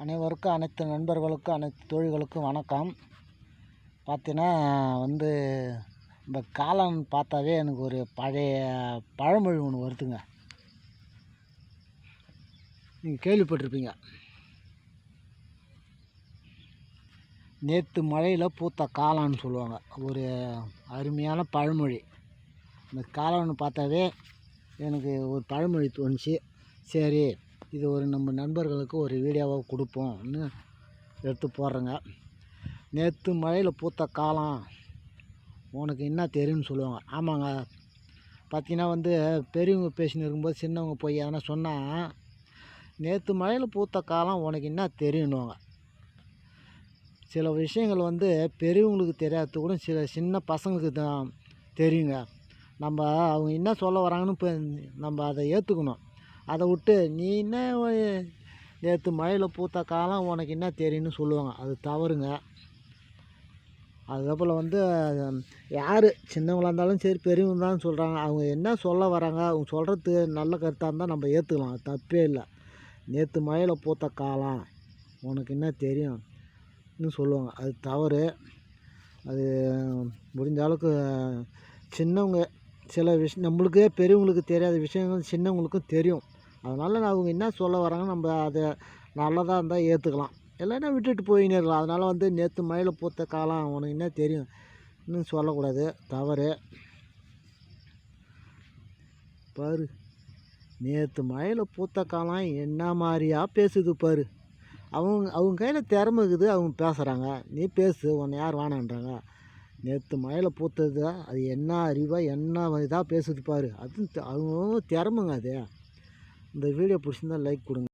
அனைவருக்கும் அனைத்து நண்பர்களுக்கும் அனைத்து தோழிகளுக்கும் வணக்கம். பார்த்தீங்கன்னா வந்து இந்த காளான் பார்த்தாவே எனக்கு ஒரு பழைய பழமொழி ஒன்று வருதுங்க. நீங்கள் கேள்விப்பட்டிருப்பீங்க. நேற்று மழையில் பூத்த காளான்னு சொல்லுவாங்க. ஒரு அருமையான பழமொழி. இந்த காளான் பார்த்தாவே எனக்கு ஒரு பழமொழி தோணுச்சு. சரி இது ஒரு நம்ம நண்பர்களுக்கு ஒரு வீடியோவாக கொடுப்போம்னு எடுத்து போடுறேங்க. நேற்று மழையில் பூத்த காலம் உனக்கு என்ன தெரியும்னு சொல்லுவாங்க. ஆமாங்க. பார்த்தீங்கன்னா வந்து பெரியவங்க பேசின்னு இருக்கும்போது சின்னவங்க போய் எதனா சொன்னால் நேற்று மழையில் பூத்த காலம் உனக்கு என்ன தெரியும்னுவாங்க. சில விஷயங்கள் வந்து பெரியவங்களுக்கு தெரியாதது கூட சில சின்ன பசங்களுக்கு தான் தெரியுங்க. நம்ம அவங்க என்ன சொல்ல வராங்கன்னு இப்போ நம்ம அதை ஏற்றுக்கணும் அதை விட்டு நீ என்ன நேற்று மழையில் பூத்த காலம் உனக்கு என்ன தெரியும்னு சொல்லுவாங்க. அது தவறுங்க. அதுக்கப்புறம் வந்து யார் சின்னவங்களாக இருந்தாலும் சரி பெரியவங்க இருந்தாலும் சொல்கிறாங்க அவங்க என்ன சொல்ல வராங்க அவங்க சொல்கிறது நல்ல கருத்தாக இருந்தால் நம்ம ஏற்றுக்கலாம் அது தப்பே இல்லை. நேற்று மழையில் பூத்த காலம் உனக்கு என்ன தெரியும்னு சொல்லுவாங்க. அது தவறு. அது முடிஞ்ச அளவுக்கு சின்னவங்க சில விஷயம் நம்மளுக்கே பெரியவங்களுக்கு தெரியாத விஷயங்கள் சின்னவங்களுக்கும் தெரியும். அதனால் அவங்க என்ன சொல்ல வராங்க நம்ம அதை நல்லதாக இருந்தால் ஏற்றுக்கலாம் இல்லைன்னா விட்டுட்டு போயின்னு இருக்கலாம். அதனால் வந்து நேற்று மழையில் பூத்த காலம் உனக்கு என்ன தெரியும்? இன்னும் சொல்லக்கூடாது. தவறு. பாரு. நேற்று மயிலை பூத்த காலம் என்ன மாதிரியா பேசுது பாரு. அவங்க அவங்க கையில் திறமை இருக்குது அவங்க பேசுகிறாங்க நீ பேசு உன்னை யார் வேணான்றாங்க. நேற்று மழையில் பூத்தது அது என்ன அறிவாக என்ன இதாக பேசுது பாரு. அது அவங்க திறமைங்க அது. இந்த வீடியோ பிடிச்சிருந்தா லைக் கொடுங்க.